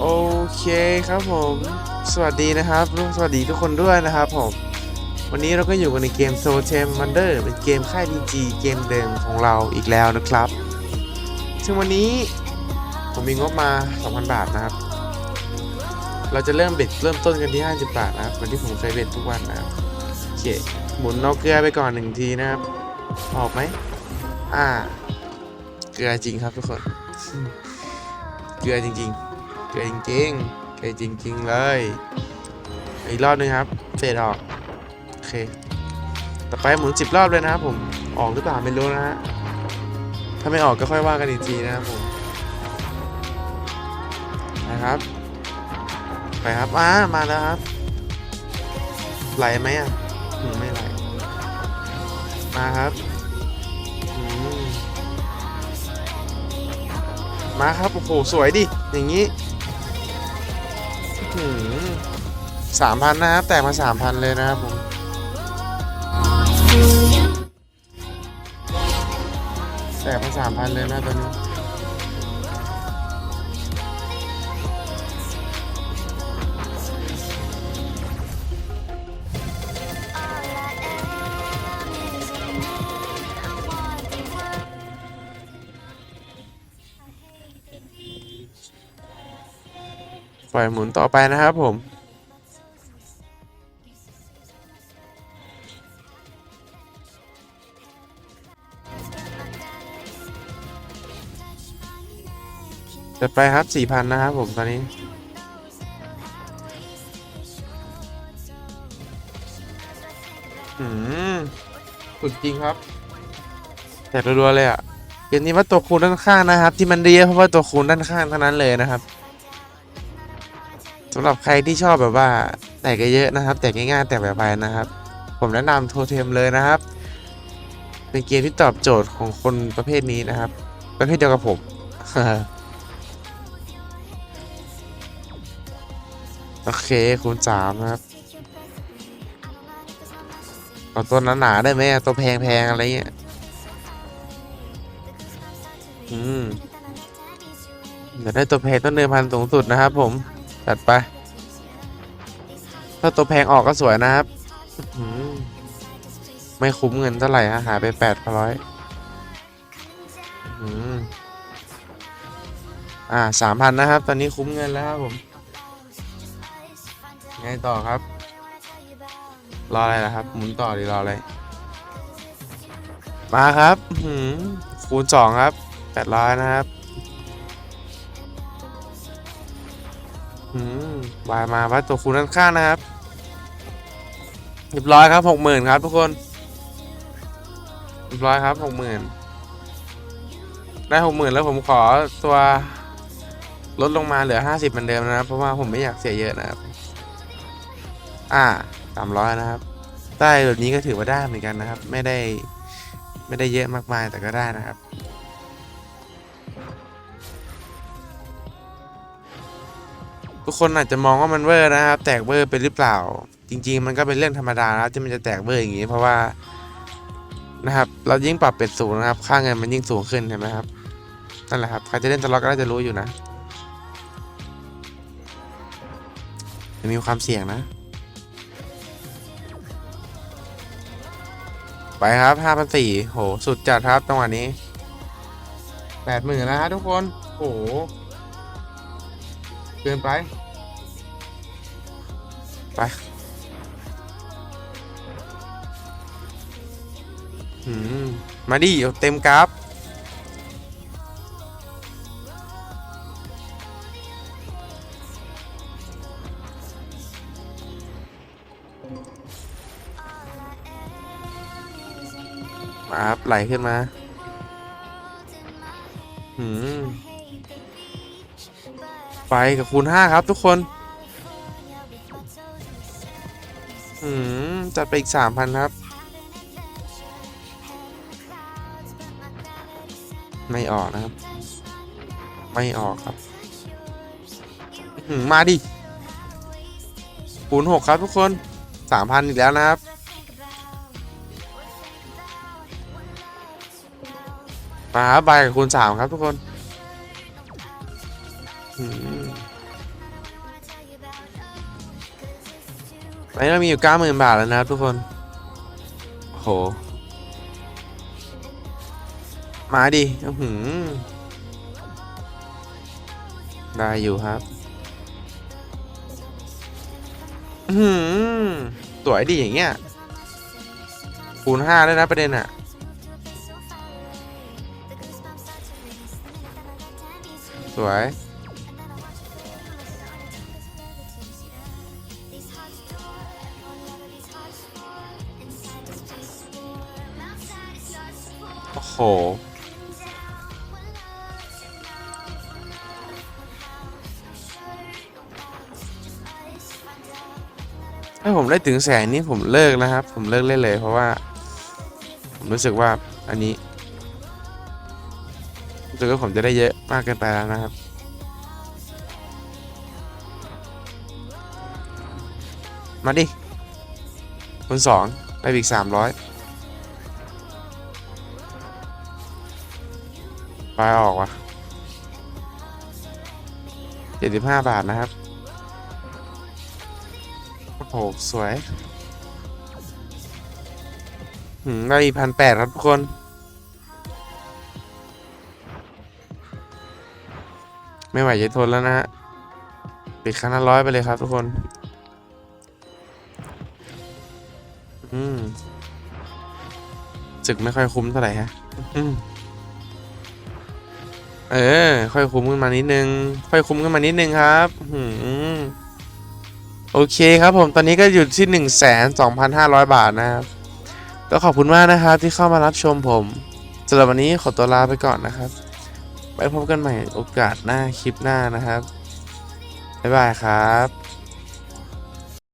โอเคครับผม สวัสดีนะครับสวัสดีทุกคนด้วยนะครับผม วันนี้เราก็อยู่กันในเกม s o t e m Wonder เป็นเกมค่าย PG เกมเดิมของเราอีกแล้วนะครับ ซึ่งวันนี้ผมมีงบมา 2,000 บาทนะครับ เราจะเริ่มเบ็ดเริ่มต้นกันที่ 50 บาทนะครับเหมือนที่ผมเคยเบ็ดทุกวันนะครับโอเคหมุนนอกเกลือไปก่อนหนึ่งทีนะครับ ออกไหมอ่า เกลือจริงครับทุกคน เกลือจริง ๆ เกลือจริงเกลือจริง ๆ เลย อีกรอบนึงครับเฟดออก โอเค ต่อไปหมุนสิบรอบเลยนะครับผม ออกหรือเปล่าไม่รู้นะฮะ ถ้าไม่ออกก็ค่อยว่ากันอีกทีนะครับผม นะครับ ไปครับอ่ามาแล้วครับ ไหลไหมอะไม่ไหล มาครับมมาครับ โอ้โห สวยดิ อย่างนี้ สามพันนะครับ แตกมาสามพันเลยนะครับผมแตกมาสามพันเลยนะตอนนี้ ปล่อยหมุนต่อไปนะครับผมจะไปครับสี่พันนะครับผมตอนนี้ อืมสุดจริงครับแต่รัวๆเลยอะเกมนี้ว่าตัวคูณด้านข้างนะครับ ที่มันเรียเพราะว่าตัวคูณด้านข้างเท่านั้นเลยนะครับ สำหรับใครที่ชอบแบบว่าแตกเยอะนะครับ แตกง่ายๆแตกแบบไปนะครับ ผมแนะนำโทเทมเลยนะครับ เป็นเกมที่ตอบโจทย์ของคนประเภทนี้นะครับ ประเภทเดียวกับผมโอเคคูณสามนะครับเอาตัวหนาๆได้ไหมตัวแพงๆอะไรเงี้ยอืมเดี๋ยวได้ตัวแพงต้นเดิมพันสูงสุดนะครับผม จัดไป ถ้าตัวแพงออกก็สวยนะครับ ไม่คุ้มเงินเท่าไหร่ฮะหายไปแปดร้อยอ่าสามพันนะครับ ตอนนี้คุ้มเงินแล้วครับผม ไงต่อครับ รออะไรล่ะครับ หมุนต่อดีรออะไร มาครับคูณสองครับแปดร้อยนะครับอืมวายมาวัดตัวคูณด้านข้างนะครับ เรียบร้อยครับหกหมื่นครับทุกคนเรียบร้อยครับหกหมื่นได้หกหมื่นแล้วผมขอตัวลดลงมาเหลือห้าสิบเหมือนเดิมนะครับ เพราะว่าผมไม่อยากเสียเยอะนะครับ อ่าสามร้อยนะครับ ได้แบบนี้ก็ถือว่าได้เหมือนกันนะครับ ไม่ได้ไม่ได้เยอะมากมายแต่ก็ได้นะครับ ทุกคนอาจจะมองว่ามันเวอร์นะครับ แตกเวอร์ไปหรือเปล่า จริง ๆ มันก็เป็นเรื่องธรรมดานะที่มันจะแตกเวอร์อย่างนี้ เพราะว่านะครับ เรายิ่งปรับเป็ดสูงนะครับ ค่าเงินมันยิ่งสูงขึ้นเห็นไหมครับนั่นแหละครับใครจะเล่นตลอดก็น่าจะรู้อยู่นะมีความเสี่ยงนะ ไปครับห้าพันสี่โห สุดจัดครับจังหวะนี้แปดหมื่นแล้วฮะทุกคน โห เกินไป ไปหืมมาดิเต็มกราฟมาครับไหลขึ้นมา หืม ไปกับคูณห้าครับทุกคนหืม จัดไปอีกสามพันครับ ไม่ออกนะครับ ไม่ออกครับมมาดิคูณหกครับทุกคนสามพันอีกแล้วนะครับมาครับใบกับคูณสามครับทุกคน ตอนนี้เรามีอยู่9ก้าหมื่นบาทแล้วนะทุกคน โห มาดิหือได้อยู่ครับหืมสวยดีอย่างเงี้ย คูณห้าด้วนะประเด็นอะสวย โอ้โห ถ้าผมได้ถึงแสนนี้ผมเลิกนะครับ ผมเลิกเล่นเลยเพราะว่า ผมรู้สึกว่าอันนี้รู้สึกว่าผมจะได้เยอะมากเกินไปแล้วนะครับมาดิคนสองได้อีกสามร้อย ไปออกว่ะเจ็ดสิบห้าบาทนะครับ โอ้โห สวยหืมได้อีพันแปดครับทุกคนไม่ไหวจะทนแล้วนะฮะปิดครั้งละร้อยไปเลยครับทุกคน อืมจึกไม่ค่อยคุ้มเท่าไหร่ฮะอืม เออ ค่อยคุ้มขึ้นมานิดนึง ค่อยคุ้มขึ้นมานิดนึงครับหืมโอเคครับผมตอนนี้ก็อยู่ที่หนึ่งแสนสองพันห้าร้อยบาทนะครับก็ขอบคุณมากนะครับที่เข้ามารับชมผมสำหรับวันนี้ขอตัวลาไปก่อนนะครับไปพบกันใหม่โอกาสหน้าคลิปหน้านะครับบ๊ายบายครับ